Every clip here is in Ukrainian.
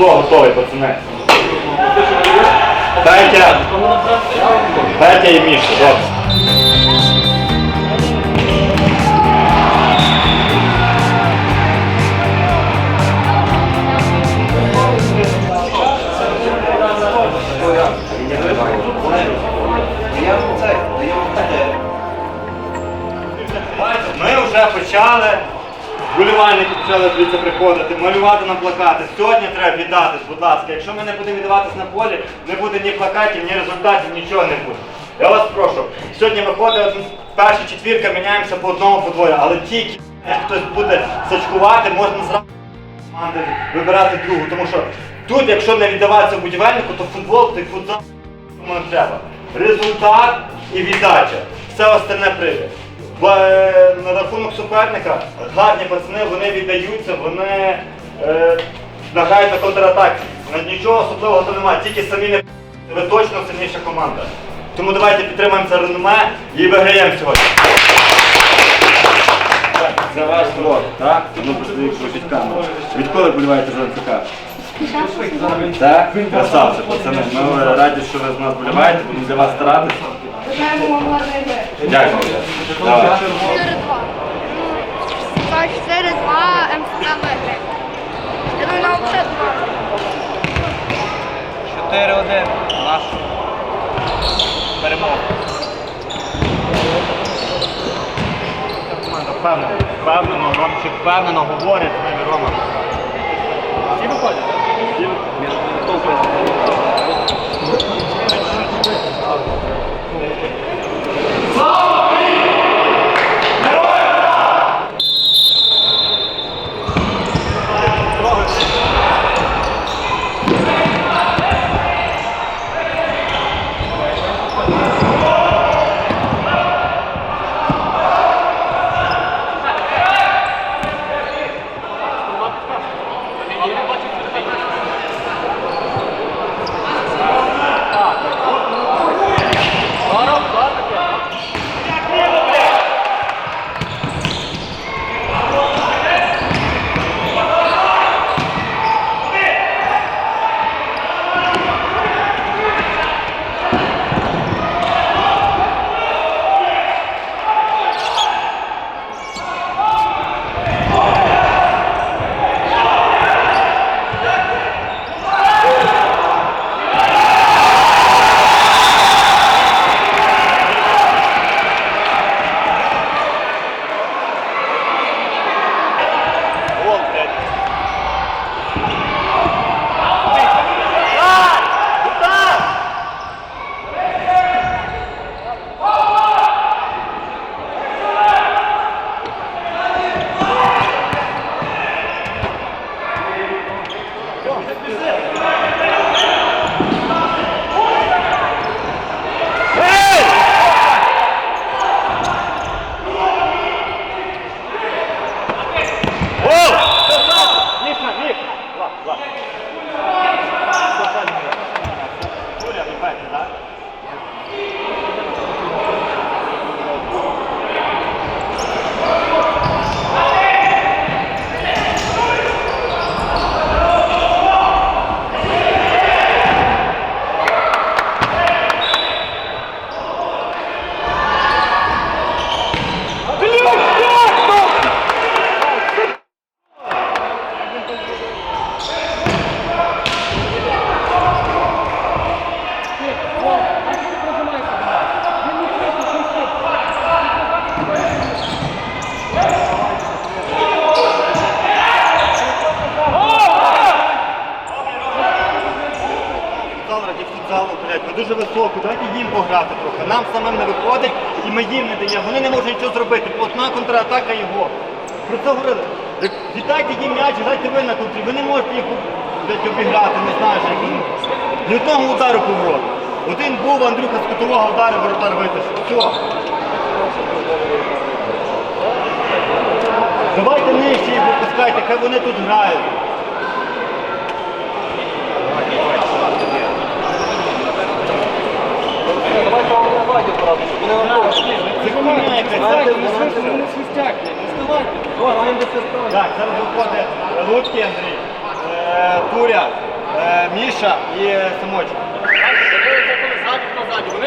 Хто готовий, пацани? Петя. Петя і Міша, добре. Ми вже почали, вболівальники почали звідси приходити, малювати на плакати. Сьогодні треба віддатись, будь ласка. Якщо ми не будемо віддаватись на полі, не буде ні плакатів, ні результатів, нічого не буде. Я вас прошу, сьогодні виходить перша четвірка, міняємося по одному, по двоє, але тільки хтось буде сачкувати, можна зразу команди вибирати другу. Тому що тут, якщо не віддаватися будівельнику, то футбол, то й футбол кому треба. Результат і віддача. Все остальне прийде. На рахунок суперника гарні пацани, вони віддаються, вони е, награють на контратаки. Нічого особливого то немає, тільки самі не ви точно сильніша команда. Тому давайте підтримаємо це реноме і виграємо сьогодні. Це ваш блог, так? Ну, просто крутить камеру. Відколи боліваєте за НЦК? Так? Красавці, пацани. Ми раді, що ви з нас боліваєте, будемо для вас старатися. Дякую. Давай. 4-2. 4-2 МФК виграє. Я думаю, на обшет 4-1 наш перемога. Команда впевнено, впевнено, Ромчик впевнено говорить з нами Рома. Всі виходять? Всі Гол, Один був, Андрюха з кутового удару, воротар витащив. Все. Давайте нижче їх випускайте, хай вони тут грають. Так, зараз виходить Луцький Андрій, е, Туря, е, Міша і е, Самочок.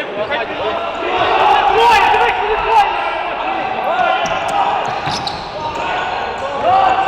Так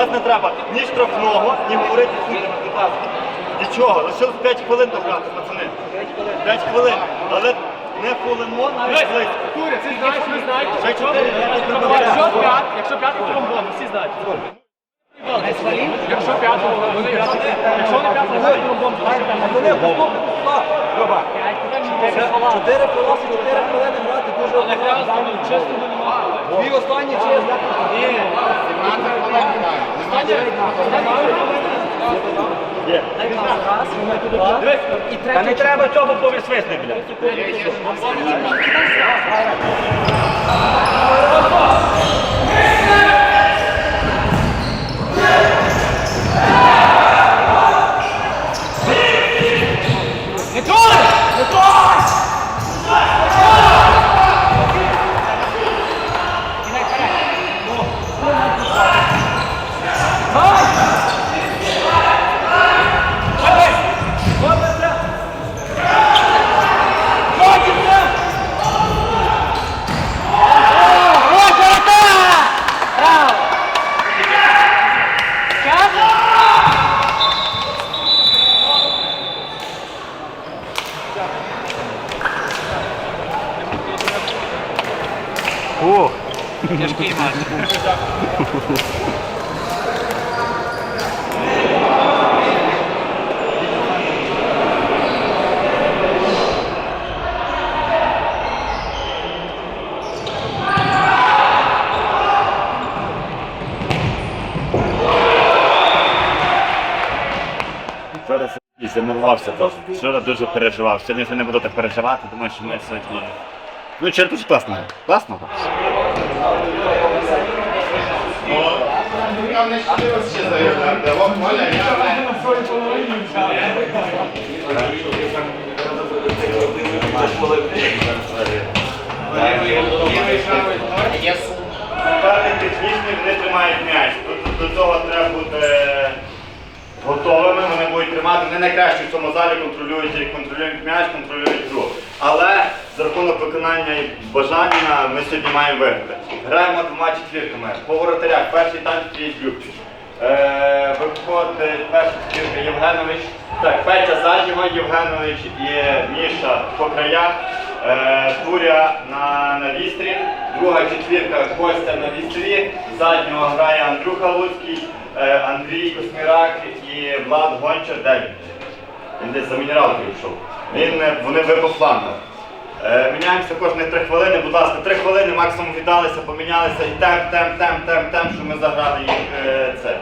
Вас не треба ні штрафного, ні говорити суддям, будь ласка. Нічого, лишилось 5 хвилин дограти, пацани. 5 хвилин. Але не фолимо навіть близько. Туря, ти знаєш, ви знаєте. Ще 4 Якщо п'ят, якщо п'ятий тромбон, всі знають. Якщо п'ятий, вони якщо не п'ятий, вони тромбон. Пацани, послухайте сюди. Люба. Чотири колоси, чотири хвилини грати дуже Але не мали. Дві останні чесно. Ні. 17 хвилин граю. Є. Та не треба цього повісвисти, блядь. Зараз я нервувався просто. Вчора дуже переживав. Сьогодні вже не буду так переживати, тому що ми сьогодні. Ну, черт дуже класно. Класно. Там не щось ще заявляв. Давай, Оля, я Суперник технічний, вони тримають м'яч. Тут до цього треба бути готовими, вони будуть тримати. Вони найкраще в цьому залі контролюють, контролюють м'яч, контролюють гру. Але за рахунок виконання і бажання ми сьогодні маємо виграти. Граємо двома четвірками. По воротарях перший танк Сергій Любчич. Е, виходить перша четвірка Євгенович. Так, Петя заднього, Євгенович і Міша по краях. Е, Туря на, на вістрі, друга четвірка Костя на вістрі, заднього грає Андрюха Луцький, е, Андрій Космірак і Влад Гончар. Де він? Десь за мінералкою йшов. Він, вони ви по флангах. Е, міняємося кожні три хвилини, будь ласка, три хвилини максимум віддалися, помінялися і темп, темп, темп, темп, темп, що ми заграли їх е, це.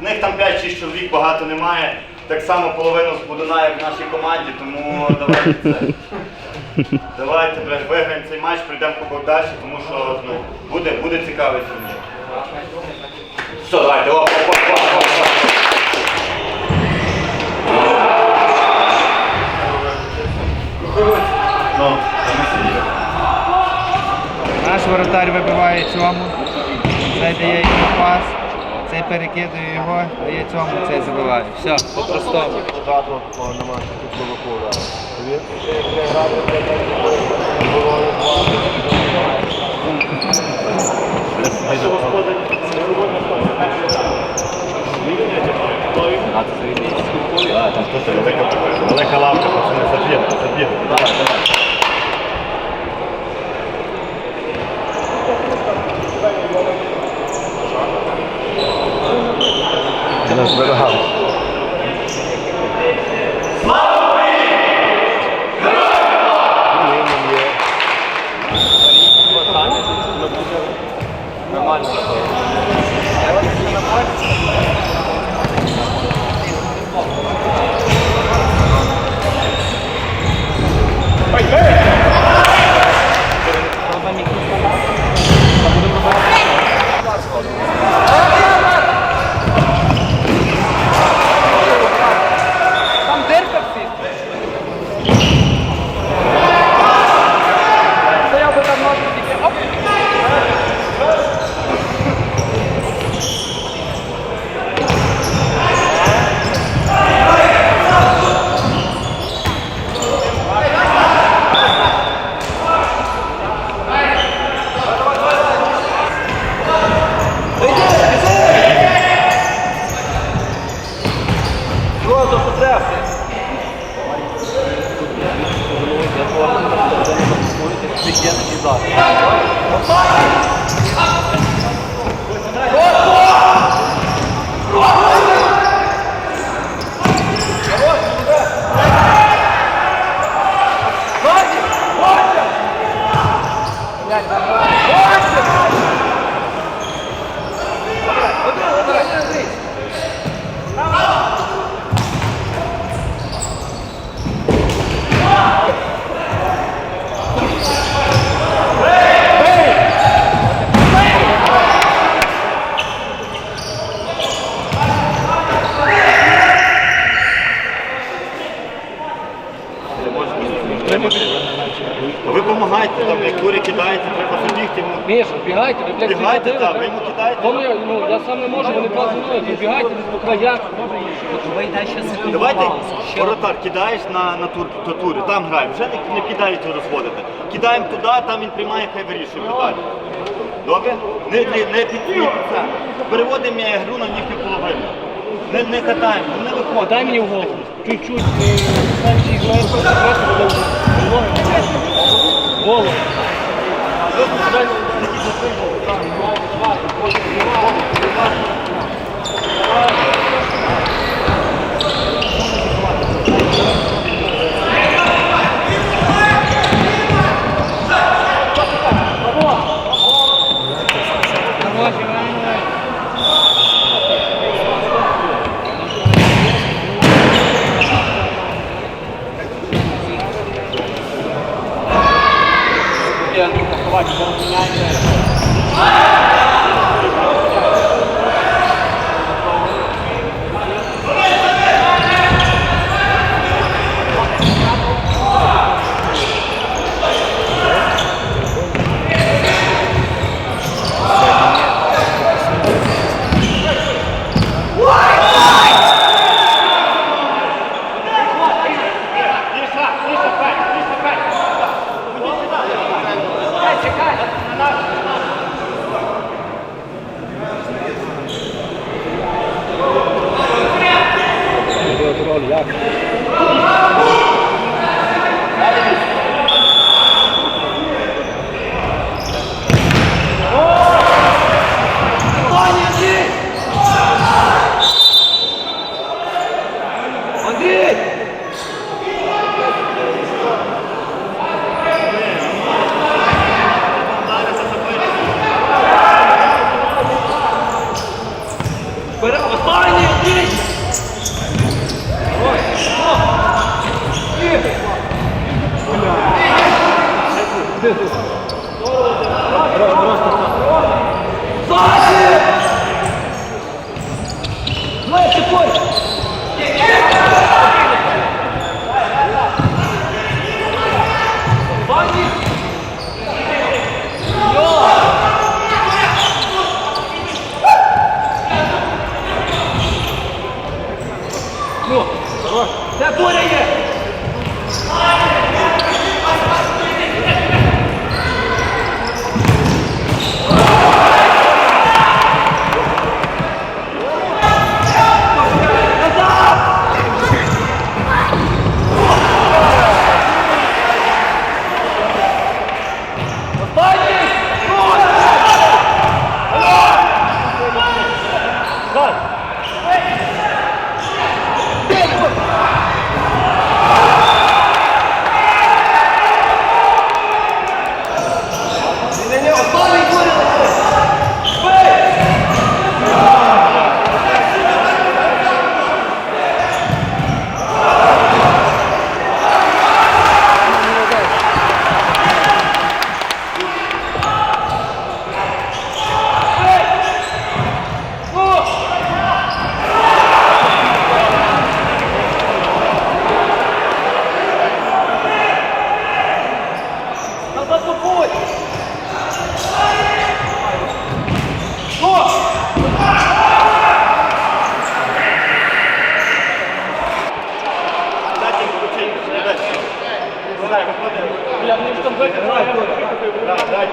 З них там 5-6 чоловік багато немає. Так само половину з Будуна, як в нашій команді, тому давайте це. Давайте виграємо цей матч, прийдемо кубок далі, тому що ну, буде, буде цікавий турнір. Все, давайте, оп, оп, оп, оп, оп, оп. Ну, там і сиділи. Наш воротар вибиває цьому, цей дає йому пас, цей перекидує його, дає цьому, цей забиває. Все, по-простому. Велика лавка, пацани, забігли, забігли. Давай, давай. балансу. Воротар кидаєш на на, тур, на турі, там граємо. Вже не, не кидаєте розводити. Кидаємо туди, там він приймає, хай вирішує питання. Добре? Не не, не підтримуємо. Переводимо е, гру на їхню половину. Не не катаємо, не виходимо. Дай мені в голову. Чуть-чуть е, голову. Голову. Pode caminhar, cara.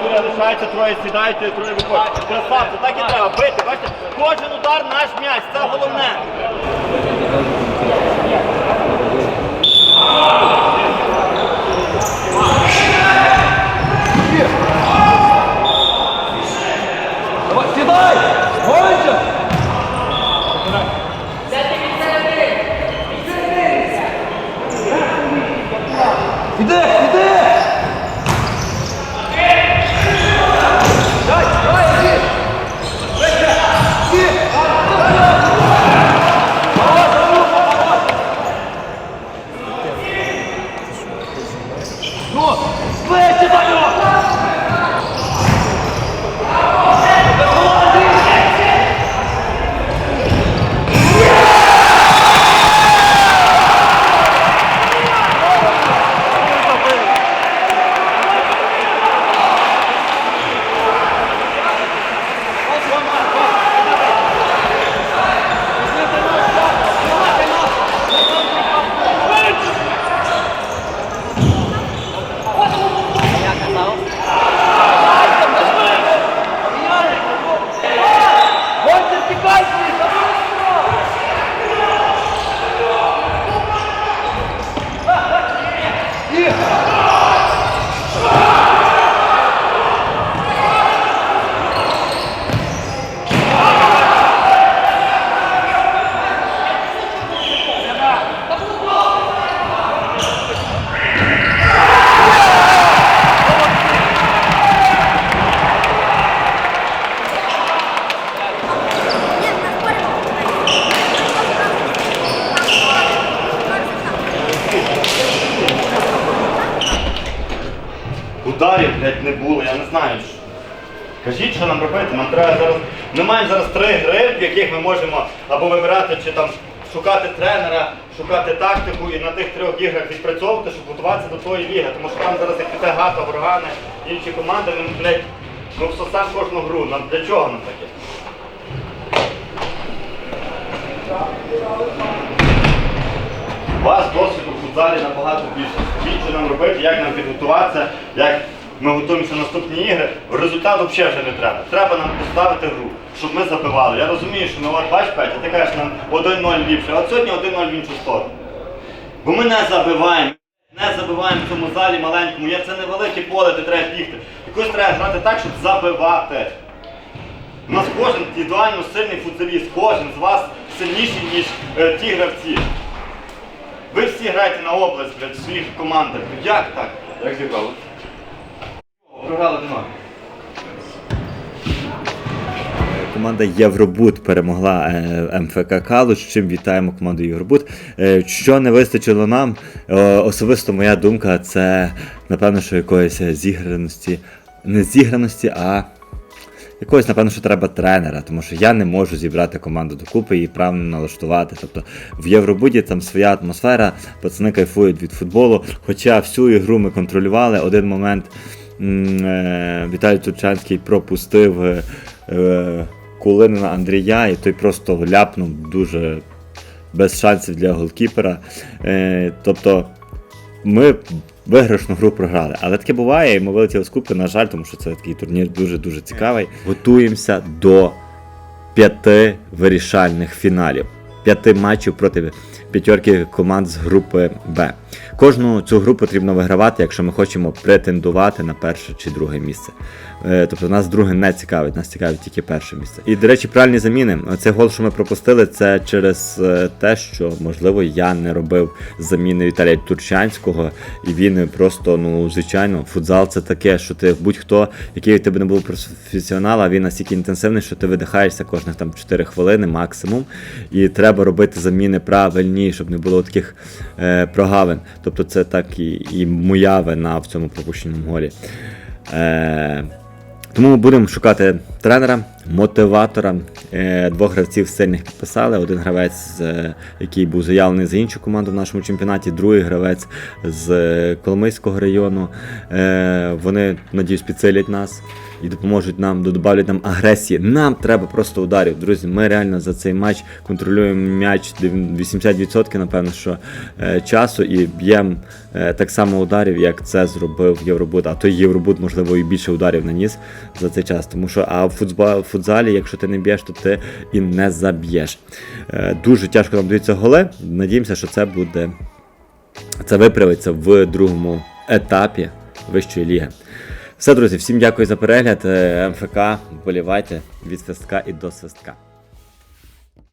Юрія лишається, троє сідайте, троє виходять. Красавці, так і треба бити. Бачите, кожен удар наш м'яч, це головне. Давай, сідай! Гонча! Інші команди, ми, блядь, ми всосемо кожну гру. Нам для чого нам таке? У вас досвіду в футзалі набагато більше. Що нам робити, як нам підготуватися, як ми готуємося на наступні ігри. Результату взагалі вже не треба. Треба нам поставити гру, щоб ми забивали. Я розумію, що ми от бач, Петя, ти кажеш нам 1-0 ліпше, а сьогодні 1-0 в іншу сторону. Бо ми не забиваємо. Не забиваємо в цьому залі маленькому. Є це невелике поле, де треба бігти. Якось треба грати так, щоб забивати. У нас кожен індивідуально сильний футболіст, кожен з вас сильніший, ніж е, ті гравці. Ви всі граєте на область, блядь, в своїх командах. Ну Як так? Як зібрали? Програли одиноко. Команда Євробут перемогла е, МФК Калуш, чим вітаємо команду Євробут. Е, Що не вистачило нам, е, особисто моя думка, це напевно, що якоїсь зіграності, не зіграності, а якогось, напевно, що треба тренера, тому що я не можу зібрати команду докупи і правильно налаштувати. Тобто в Євробуді там своя атмосфера, пацани кайфують від футболу. Хоча всю ігру ми контролювали, один момент Віталій Турчанський пропустив. Е, на Андрія, і той просто ляпнув дуже без шансів для голкіпера. Е, тобто ми виграшну гру програли. Але таке буває, і ми вилетіли з купи, на жаль, тому що це такий турнір дуже-дуже цікавий. Готуємося до п'яти вирішальних фіналів. П'яти матчів проти п'ятерки команд з групи Б. Кожну цю гру потрібно вигравати, якщо ми хочемо претендувати на перше чи друге місце. Е, Тобто нас друге не цікавить, нас цікавить тільки перше місце. І, до речі, правильні заміни. Цей гол, що ми пропустили, це через е, те, що можливо я не робив заміни Віталія Турчанського, і він просто, ну, звичайно, футзал це таке, що ти будь-хто, який у тебе не був професіонал, а він настільки інтенсивний, що ти видихаєшся кожних там 4 хвилини максимум. І треба робити заміни правильні, щоб не було таких е, прогавин. Тобто це так і, і моя вина в цьому пропущеному голі. Е, тому ми будемо шукати тренера, мотиватора. Е, Двох гравців сильних підписали. Один гравець, е, який був заявлений за іншу команду в нашому чемпіонаті, другий гравець з е, Коломийського району. Е, Вони, надіюсь, підсилять нас і допоможуть нам, додавлять нам агресії. Нам треба просто ударів. Друзі, ми реально за цей матч контролюємо м'яч 80%, напевно, що е, часу і б'ємо е, так само ударів, як це зробив Євробуд. А той Євробуд, можливо, і більше ударів наніс за цей час. Тому що а в футзба- в футзалі, якщо ти не б'єш, то ти і не заб'єш. Е, Дуже тяжко нам даються голи. Надіємося, що це буде. Це виправиться в другому етапі вищої ліги. Все, друзі, всім дякую за перегляд. Е, МФК, вболівайте від свистка і до свистка.